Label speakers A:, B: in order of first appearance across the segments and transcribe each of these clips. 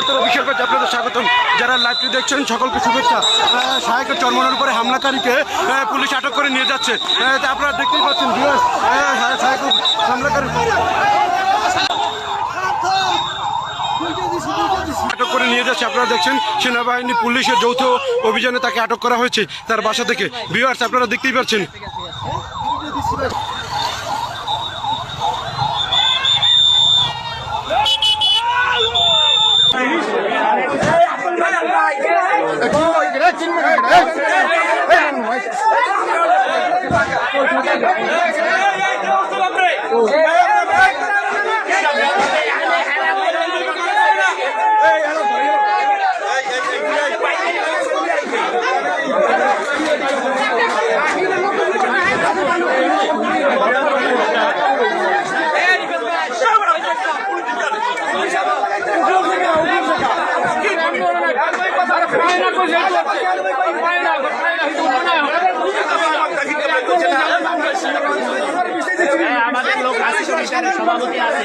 A: অভিষেক করছে আপনাদের স্বাগতম। যারা লাইভটি দেখছেন, সকলকে শুভেচ্ছা। শাহেকের চরমনের উপরে হামলাকারীকে পুলিশ আটক করে নিয়ে যাচ্ছে। আপনারা দেখতেই পাচ্ছেন হামলাকারী। আটক করে নিয়ে যাচ্ছে, আপনারা দেখছেন, সেনাবাহিনী পুলিশের যৌথ অভিযানে তাকে আটক করা হয়েছে তার বাসা থেকে। ভিউয়ার্স আপনারা দেখতেই পাচ্ছেন।
B: చిన్న আমাদের লোক আছে সভাপতি আছে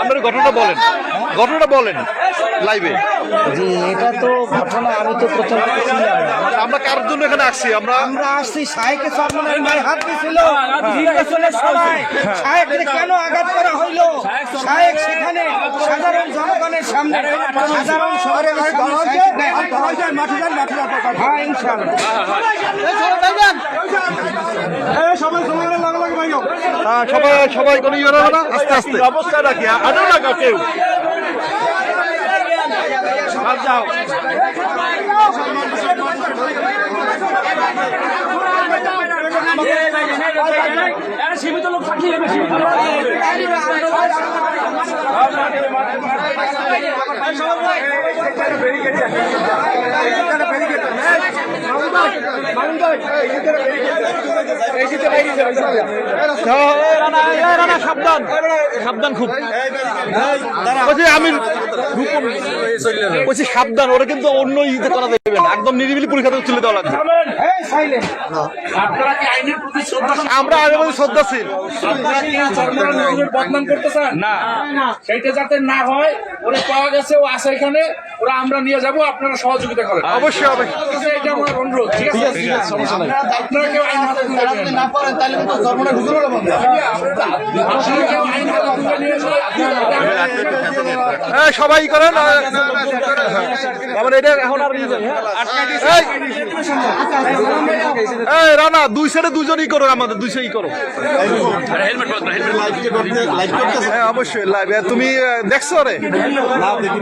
C: আপনার ঘটনাটা বলেন। ঘটনাটা বলেন লাইভে
D: জি এটা তো ঘটনা আমি তো প্রথম।
C: আমরা কার জন্য এখানে আসছি? আমরা
D: আমরা আসছি সাহেকে মায়ের হাত দিছিল সময় সাহেবকে কেন আঘাত করা হইল? সাহেব সেখানে সাধারণ জনগণের সামনে সাধারণ শহরের সামনে হ্যাঁ ইনশাআল্লাহ।
C: হ্যাঁ, সবাই সবাই কোনো ইয়ে না? আস্তে আস্তে। অবস্থাটা কি আরও লাগা কেউ?
B: সীমিত লোক থাকলে সীমিত লোক
C: সাবধান সাবধান খুব। আমি বলছি সাবধান ওরা কিন্তু অন্য ইতে করা দেবেন একদম নিরিবিলি পরীক্ষা তুলে দেওয়া লাগবে।
D: এই সাইলেন্ট
B: আপনারা কি আইনের প্রতি শ্রদ্ধা
C: আমরা আগে বলছি শ্রদ্ধাশীল
B: না। সেইটা যাতে না হয় ওরা পাওয়া গেছে ও আছে এখানে ওরা আমরা নিয়ে যাব আপনারা সহযোগিতা করেন
C: অবশ্যই হবে
B: এটা আমার অনুরোধ ঠিক আছে আপনারা কেউ আইন হাতে তুলে নেবেন না। আপনারা কেউ আইন হাতে তুলে নিয়ে
C: হ্যাঁ সবাই করেন এটা এখন আর ইয়ে যাবে, হ্যাঁ? এই, এই রানা দুই সাইডে দুজনই করো আমাদের দুই সাইডই করো হ্যাঁ অবশ্যই লাইভ তুমি দেখছ রে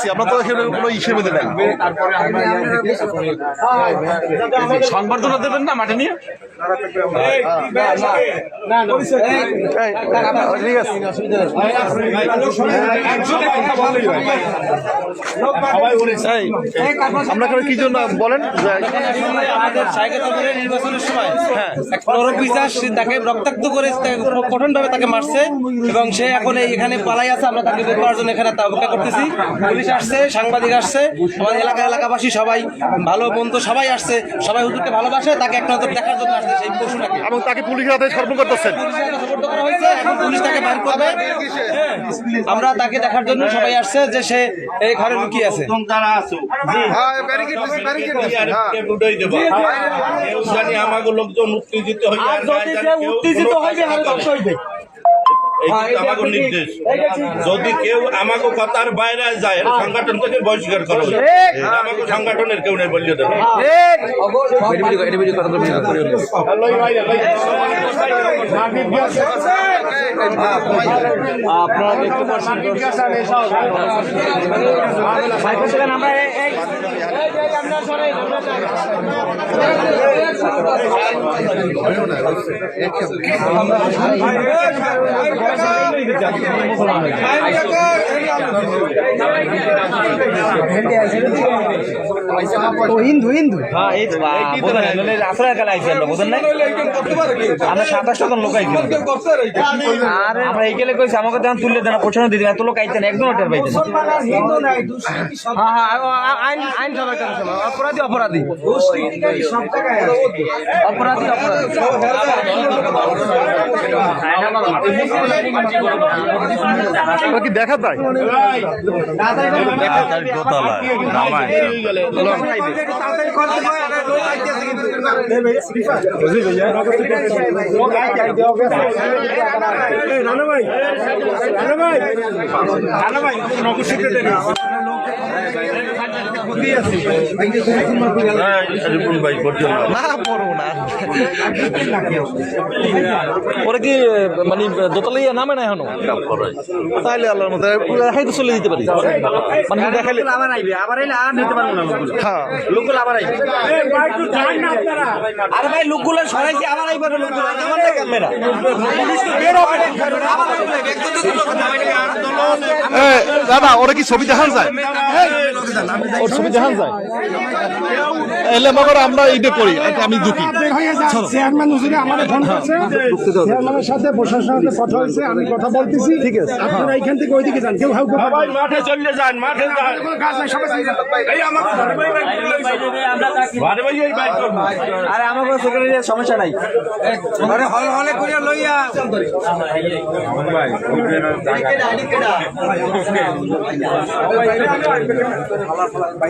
C: আইছি আমরা তো এখানে কোনো হিসেবে বেঁধে
B: নাই আমরা সংবর্ধনা দেবেন না মাঠে নিয়ে
C: ঠিক আছে আমরা কি জন্য বলেন?
E: আমাদের সাইকেল নির্বাচনের সময় এক পরপিসা তাকে রক্তাক্ত করে কঠোর ভাবে তাকে মারছে এবং সে এখন এখানে পালাই আছে আমরা তাকে বের করার জন্য এখানে তা অপেক্ষা করতেছি। পুলিশ আসছে সাংবাদিক আসছে আমাদের এলাকার এলাকাবাসী সবাই ভালো মন্দ সবাই আসছে সবাই হুজুরকে ভালোবাসে তাকে এক নজর দেখার জন্য আসছে সেই পশুটাকে।
C: এবং তাকে পুলিশের হাতে সর্বণ করতেছেন
E: এখন পুলিশ তাকে বাইর করবে। আমরা তাকে দেখার জন্য সবাই আসছে যে সে ঘরে লুকিয়ে আছে।
F: যারা আছো। কেউ আমাকে লোকজন উত্তেজিত হইবে আর
E: যদি
F: জানি
E: উত্তেজিত হইবে।
F: আমাকে নির্দেশ যদি কেউ আমাকে কথার বাইরে যায় সংগঠন থেকে বহিষ্কার করো আমাকে সংগঠনের কেউ নেই বললে দেবে
D: হিন্দু হিন্দু।
E: আমরা সাতাশটা জন লোক আইছি। আমরা এই গেলে কইছি আমাকে তখন তুললে দেন পছন্দ দিদি এত লোক আইতেন একজন ওটার পাইতেন
D: হিন্দু নাই দুষ্কৃতি
E: হ্যাঁ হ্যাঁ আইন আইন সবার কাছে অপরাধী
C: কি দেখা তাই
D: রানা ভাই। রানা ভাই। রানা ভাই আইতেছে কিন্তু
C: না পড়ো না ওরা কি মানে দোতলাই নামে না এখনও? তাহলে আল্লাহর মতো হয়তো চলে দিতে পারি। মানে দেখালে
E: আবার আইবে আবার আইলে আর নিতে পারব না
C: হ্যাঁ।
E: লোকগুলো আবার আইবে আরে ভাই লোকগুলো সরাইছি আবার আইবে লোকগুলো আমার না ক্যামেরা
C: দাদা ওরা কি ছবি দেখান যায়? ওর ছবি দেখান যায় এলে মগর আমরা এইটা করি আচ্ছা, আমি দুঃখী
G: চেয়ারম্যান হুজুরে আমাদের ফোন করছে চেয়ারম্যানের সাথে প্রশাসনের সাথে কথা হয়েছে আমি কথা বলতেছি ঠিক আছে আপনারা এইখান থেকে ওইদিকে যান কেউ হাউকে
F: সবাই মাঠে চলে যান মাঠে যান
G: কাজ নাই সবাই চলে যান।
F: এই আমাকে বাইর করে লইছে। ঘরে বাইরে বাইর করব।
E: আরে আমার কোনো সেক্রেটারি সমস্যা নাই
D: আরে হল হলে করে লইয়া
C: এই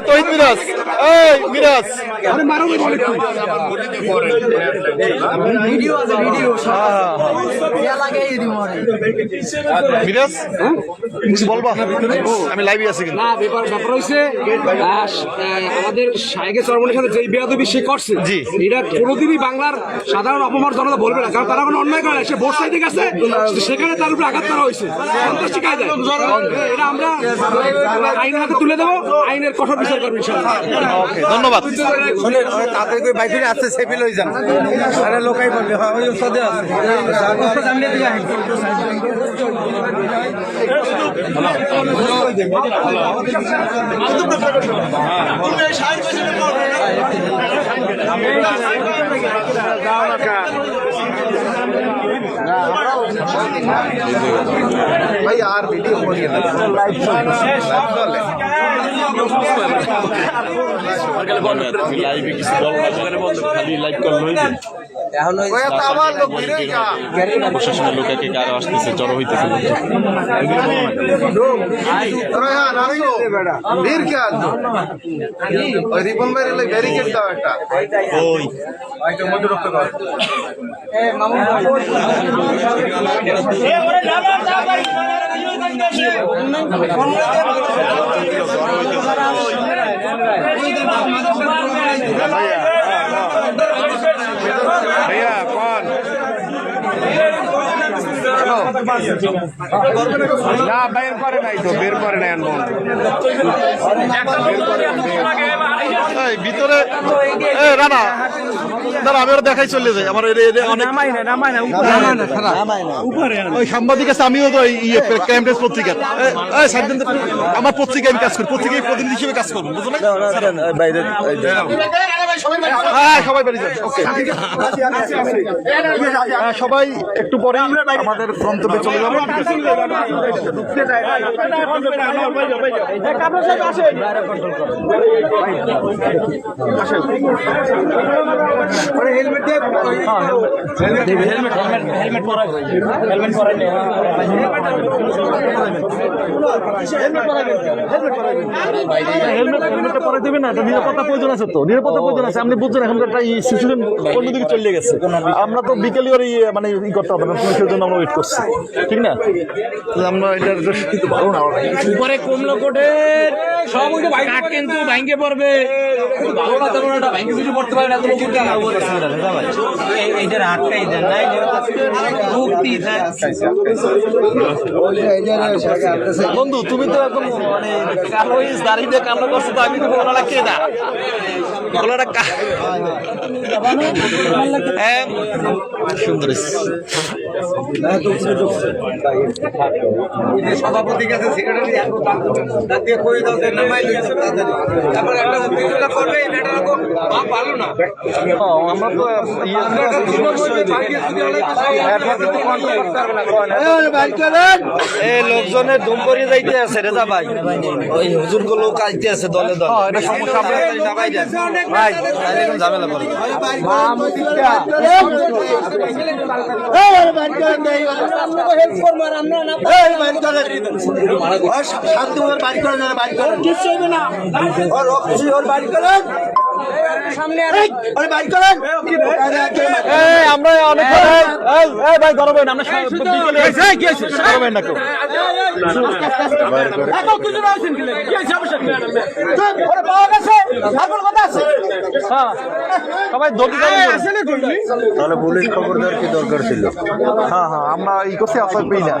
G: তুই।
C: মিরাজ। কিছু বলবা? আমি লাইভে আছি কিন্তু।
G: না ব্যাপার হয়েছে আমাদের সাইকে চরমনের সাথে যেই বেয়াদবি সে করছে
C: জি।
G: এটা কোনোদিনই বাংলার সাধারণ অপমান জনতা বলবে না কারণ তারা কোনো অন্যায় করে। সে ভোট চাইতে গেছে সেখানে তার উপরে আঘাত করা হয়েছে। সন্ত্রাসী কায়দায় এটা আমরা আইন হাতে তুলে দেবো আইনের কঠোর বিচার করব ইনশাআল্লাহ।
C: ধন্যবাদ।
D: শুনে তাড়াতাড়ি করে বাইরে আসছে সেফি লই যান। আরে লোকাই বলবে হ্যাঁ ওই ওষুধে আছে। ওষুধ আমি দিয়ে আই ভাই আর ভিডিও করিয়ে না লাইভ চলে
C: লাইভে কিছু দল খালি লাইভ করল
E: এখন
C: প্রশাসনের লোক একে কারও আসতেছে জড়ো হইতেছে ওই
A: ভাইয়া কোন না বের করে নাই তো বের করে নাই
C: ভিতরে রানা। দাঁড়া আমি ওরা দেখাই চলে যাই। আমার এর- এর ওই সাংবাদিক আছে আমিও তো ইয়ে ক্যাম্পেস পত্রিকার। আমার পত্রিকায় আমি কাজ করি পত্রিকায় প্রতিনিধি হিসেবে কাজ করব বুঝলেন সবাই বাড়ি যান ওকে। সবাই একটু পরে আমাদের গন্তব্যে চলে যাব হেলমেট হেলমেটটা পরে দেবে না এটা নিরাপত্তা প্রয়োজন আছে তো নিরাপত্তা প্রয়োজন আছে আপনি বুঝছেন এখন তো একটা সিচুয়েশন অন্যদিকে চলে গেছে আমরা তো বিকেলে ইয়ে মানে ই করতে হবে না পুলিশের জন্য আমরা ওয়েট করছি ঠিক না? আমরা এটা এটা পারব না
B: উপরে কমলো কোটের সব কাঠ কিন্তু ভাঙ্গে পড়বে। ভালো না তেমন একটা ভাঙ্গে কিছু পড়তে পারে না
E: এইটার আটকাই দেন নাই মুক্তি
C: বন্ধু তুমি তো এখন মানে কালো ইস দাড়ি কান্না করছ তো আমি তো ওনারা কে না? হ্যাঁ, সুন্দর।
E: সভাপতি কাছে সেক্রেটারি তাকে কই দাও যে নামাই তারপর একটা করবে এটা ভালো না
C: আমরা তো ইয়ে
E: এই লোকজনের দুম করে যাইতে আছে রেজা ভাই ওই হুজুরগুলো কাইতে আছে দলে দলে
C: হ্যাঁ, এটা সমস্যা
E: ভাই ঝামেলা
C: আমরা অনেক বাড়ি করেন ভাই গরম হয় না। আমরা সব- বিকেলে গরম হয় না কেউ হ্যাঁ, সবাই দৌড়
A: তাহলে পুলিশ খবর দেওয়ার কি দরকার ছিল
C: হ্যাঁ হ্যাঁ আমরা ই করছি আপনার পেয়ে না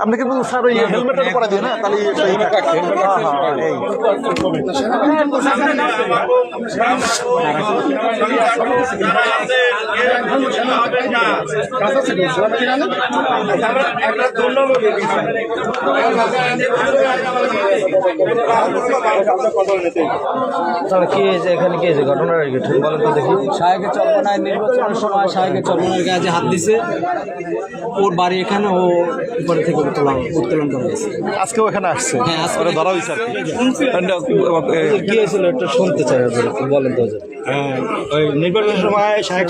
C: আপনি কিন্তু স্যার ওই হেলমেটটা পরা দিয়ে না তাহলে হ্যাঁ হ্যাঁ
E: তাহলে কি হয়েছে? এখানে কি হয়েছে? বলেন তো দেখি।
H: নির্বাচনের সময় শাহেকের চর্মনার গায়ে হাত দিছে ওর বাড়ি এখানে ও উপরে থেকে উত্তোলন উত্তোলন করা হয়েছে।
C: আজকেও এখানে আসছে?
H: হ্যাঁ, আজকে-
C: ধরা হয়েছে কি।
E: হয়েছিল? একটু শুনতে চাই বলেন তো।
D: নির্বাচনের সময় শাহেক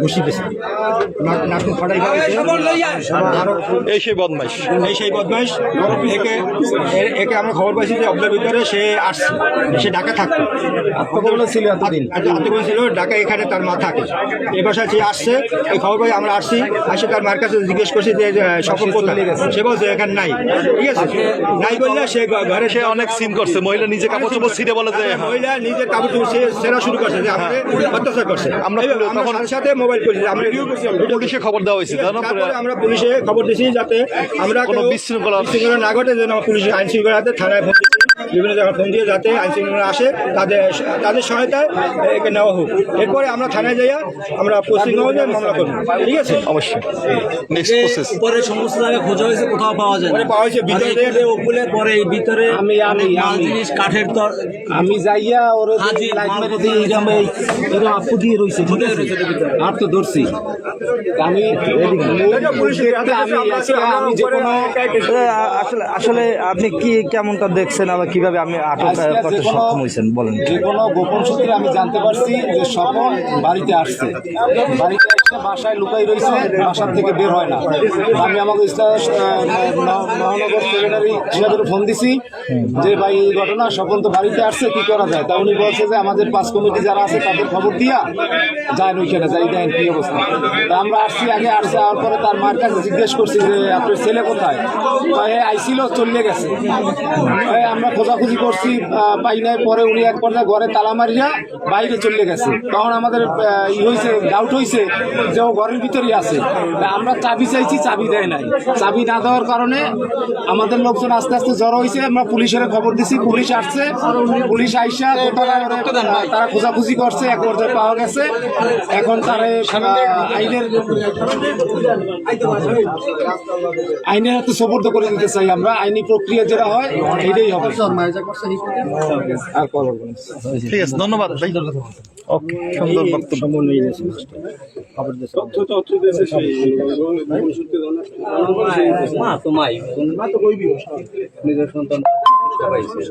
D: ঘুষি দিয়েছে নাটক ফাটাই
C: এই সেই বদমাইশ।
D: এই সেই বদমাইশ। একে একে আমরা খবর পাইছি যে অব্দের ভিতরে সে আসছে। সে ঢাকা থাকতো।
E: কতগুলো ছিল এতদিন।
D: আত্মীয় ছিল ঢাকা এখানে তার মা থাকে। এ বাসায় সে আসছে এই খবর পাই আমরা আসছি আসে তার মার কাছে জিজ্ঞেস করছি যে সকল কোথায়? সে বলছে এখানে নাই। ঠিক আছে? নাই বললে সে ঘরে
C: সে অনেক সিন করছে। মহিলা নিজে কাপড় চোপড় ছিঁড়ে বলে যে হ্যাঁ।
D: মহিলা নিজে কাপড় চোপড় সে সেরা শুরু করছে যে আমাকে অত্যাচার করছে।
C: আমরা তখন-
D: সাথে সাথে মোবাইল করছি আমরা।
C: পুলিশে খবর দেওয়া হয়েছে
D: আমরা পুলিশে খবর দিয়েছি যাতে আমরা
C: কোনো বিশৃঙ্খলা-
D: না ঘটে যেন পুলিশের আইন শৃঙ্খলাতে থানায়। বিভিন্ন জায়গায় ফোন দিয়ে যাতে আইন শৃঙ্খলা আসে তাদের তাদের সহায়তায় একে নেওয়া হোক। এরপরে আমরা থানায় যাইয়া আমরা পশ্চিমবঙ্গে মামলা করব। ঠিক আছে?
C: অবশ্যই। নেক্সট প্রসেস
H: উপরে সমস্ত জায়গায় খোঁজা হয়েছে কোথাও পাওয়া যায়
D: পাওয়া হয়েছে ভিতরে
H: ভিতরে পরে এই ভিতরে আমি আমি জিনিস কাঠের তর আমি যাইয়া ওর এরকম এরকম আপু দিয়ে রইছে আর তো ধরছি। আমি
E: আসলে আপনি কি কেমনটা দেখছেন? আবার
C: কীভাবে আমি আটক করতে সক্ষম হয়েছেন বলেন।
H: যে কোনো গোপন সূত্রে আমি জানতে পারছি যে স্বপন বাড়িতে আসছে। বাড়িতে বাসায় লুকাই রয়েছে, বাসার থেকে বের হয় না। আমি আমাকে মহানগর সেক্রেটারি হিসাবে ফোন দিছি যে, ভাই, এই ঘটনা, স্বপন তো বাড়িতে আসছে, কি করা যায়? তা উনি বলছে যে, আমাদের পাঁচ কমিটি যারা আছে, তাদের খবর দিয়া যায় ওইখানে, যাই দেন, কি অবস্থা? তা আমরা আসছি আগে আসছে আওয়ার পরে তার মার কাছে জিজ্ঞেস করছি যে, আপনার ছেলে কোথায়? তাই আইছিল, চলে গেছে। আমরা খোঁজাখুঁজি করছি পাই নাই, পরে উনি এক পর্যায়ে ঘরে তালা মারিয়া বাইরে চলে গেছে। তখন আমাদের ই হয়েছে ডাউট হয়েছে যে ও ঘরের ভিতরেই আছে। আমরা চাবি চাইছি চাবি দেয় নাই। চাবি না দেওয়ার কারণে আমাদের লোকজন আস্তে আস্তে জড়ো হয়েছে। আমরা পুলিশের খবর দিছি পুলিশ আসছে। পুলিশ আইসা তারা খোঁজাখুঁজি করছে এক পর্যায়ে পাওয়া গেছে। এখন তারা আইনের আইনের হাতে সোপর্দ করে দিতে চাই আমরা। আইনি প্রক্রিয়া যেটা হয় এটাই হবে।
C: ঠিক আছে ধন্যবাদ ভাই। ওকে সুন্দর বক্তব্য।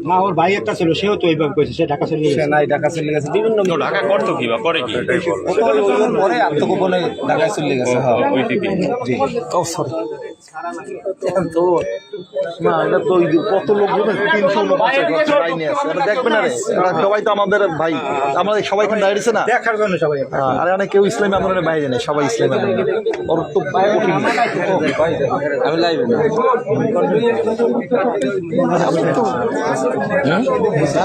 H: না ওর ভাই একটা ছিল সেও তো এইভাবে করেছে সে ঢাকা চলে গেছে। নাই ঢাকা চলে গেছে। বিভিন্ন
F: ঢাকা করতো কি? বা করে কি
H: পরে আত্মগোপনে ঢাকায় চলে গেছে হ্যাঁ।
C: ও সরি তো না এটা তো কত লোক তিনশো লোক আছে লাইনে আছে এটা দেখবে না রে সবাই তো আমাদের ভাই আমাদের সবাই এখানে দাঁড়িয়েছে না
H: দেখার জন্য সবাই
C: হ্যাঁ, আরে অনেক কেউ ইসলামী আন্দোলনের বাইরে নেই সবাই ইসলামী আন্দোলন ওর তো কঠিন
E: আমি লাইভে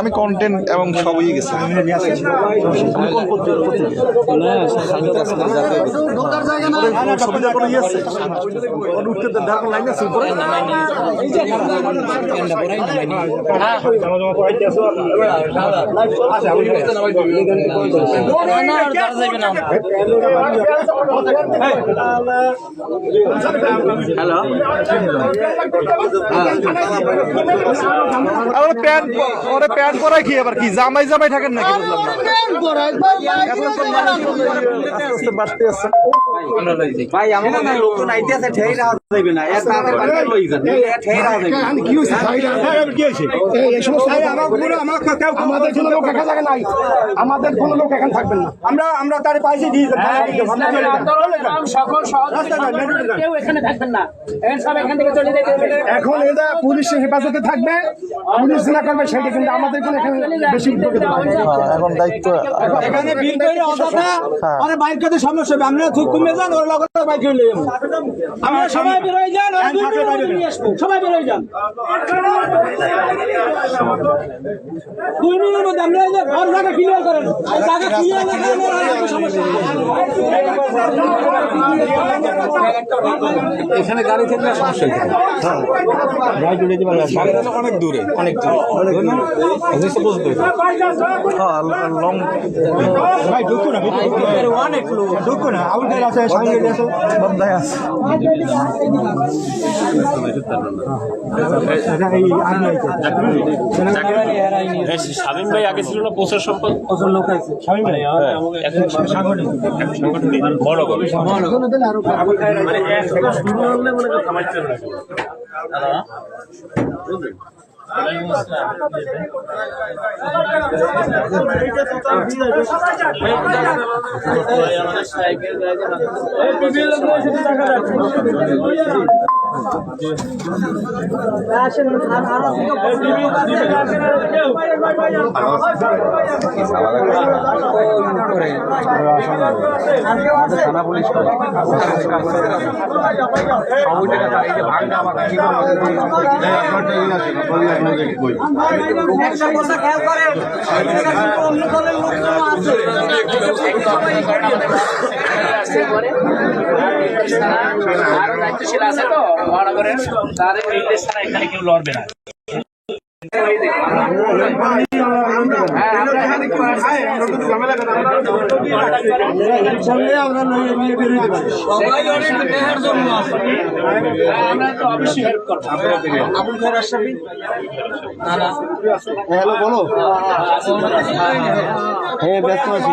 C: আমি কন্টেন্ট এবং সবই গেছি ইয়ে আছে উঠতে দেখার লাইন আছে উপরে আবার প্যান্ট ওরে প্যান্ট পরাই কি আবার কি জামাই জামাই থাকেন নাকি না তো
E: ভাই আমাকে না লোক নাইতে আছে ঠেই রাখা যাবে না হাতে পানি লই যাবে ঠেই না।
G: কি হয়েছে? আমাদের কোনো লোক এখানে থাকে নাই। আমাদের কোনো লোক এখানে থাকবেন না। আমরা আমরা তার পাইছি
I: কেউ এখানে থাকবেন না। এখন সব এখান থেকে চলে যেতে হবে
G: এখন এটা পুলিশের হেফাজতে থাকবে। পুলিশ না করবে সেটা কিন্তু আমাদের কোনো এখানে বেশি।
C: হ্যাঁ, এখন দায়িত্ব
H: এখানে বিল করে অযথা আরে বাইক কাতে সমস্যা হবে। আমরা তুই কমে যান ওর লগে বাইক হইলে
I: আমরা সবাই বেরোয় যান নিয়ে সবাই বেরোয় যান। দুই করেন। জায়গা ক্লিয়ার না সমস্যা।
E: এখানে গাড়ি থেকে সমস্যা অনেক দূরে অনেক দূরে।
C: হ্যাঁ লং
G: ভাই ঢুকো না ঢুকো। না আউটডোর আছে সামনে আছে
C: বন্ধায় আছে।
J: স্বামীন ভাই আগে ছিল না প্রচার সম্পদ
G: স্বামী ভাই
J: এখন সাংগঠনিক। বড় করে মানে এক শুরু হলে মনে করেন থামাইতে লাগে
I: একটা কথা খেয়াল করেন অন্য দলের লোকজনও আছে
J: আরও দায়িত্বশীল আছে তো মহানগরের তাদের নির্দেশ ছাড়া এখানে কেউ লড়বে না। আমরা তো অবশ্যই হেল্প করব
H: হ্যালো বলো
D: হ্যাঁ ব্যস্ত আছি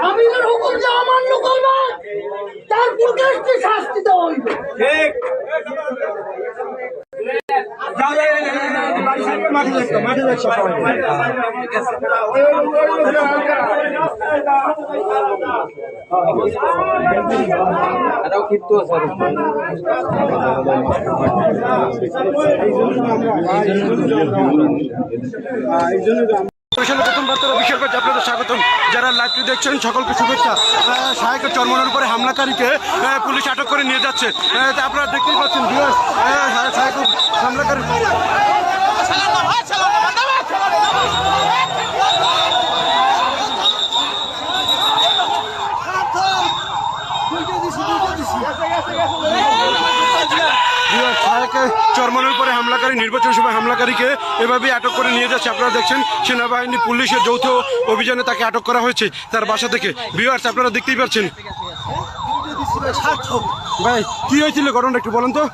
D: আমাদের
I: হুকুম যে অমান্য করবে তার প্রকাশকে শাস্তি দেওয়া হইবে।
A: স্পেশাল আপনাদের স্বাগতম যারা লাইভটি দেখছেন সকলকে শুভেচ্ছা আহ, শাহেকের চরমনের উপরে হামলাকারীকে পুলিশ আটক করে নিয়ে যাচ্ছে আপনারা দেখতেই পাচ্ছেন হামলাকারী চরমনের উপরে হামলাকারী, নির্বাচন সভায় হামলাকারীকে এভাবেই আটক করে নিয়ে যাচ্ছে। আপনারা দেখছেন, সেনাবাহিনী, পুলিশের যৌথ অভিযানে তাকে আটক করা হয়েছে তার বাসা থেকে। বিহার্স আপনারা দেখতেই পাচ্ছেন। ভাই, কি হয়েছিল ঘটনাটা একটু বলেন তো।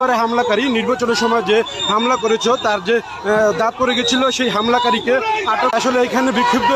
A: হামলাকারী নির্বাচনের সময় যে হামলা করেছ, তার যে দাঁত পড়ে গেছিল, সেই হামলাকারীকে আটক আসলে এখানে বিক্ষুব্ধ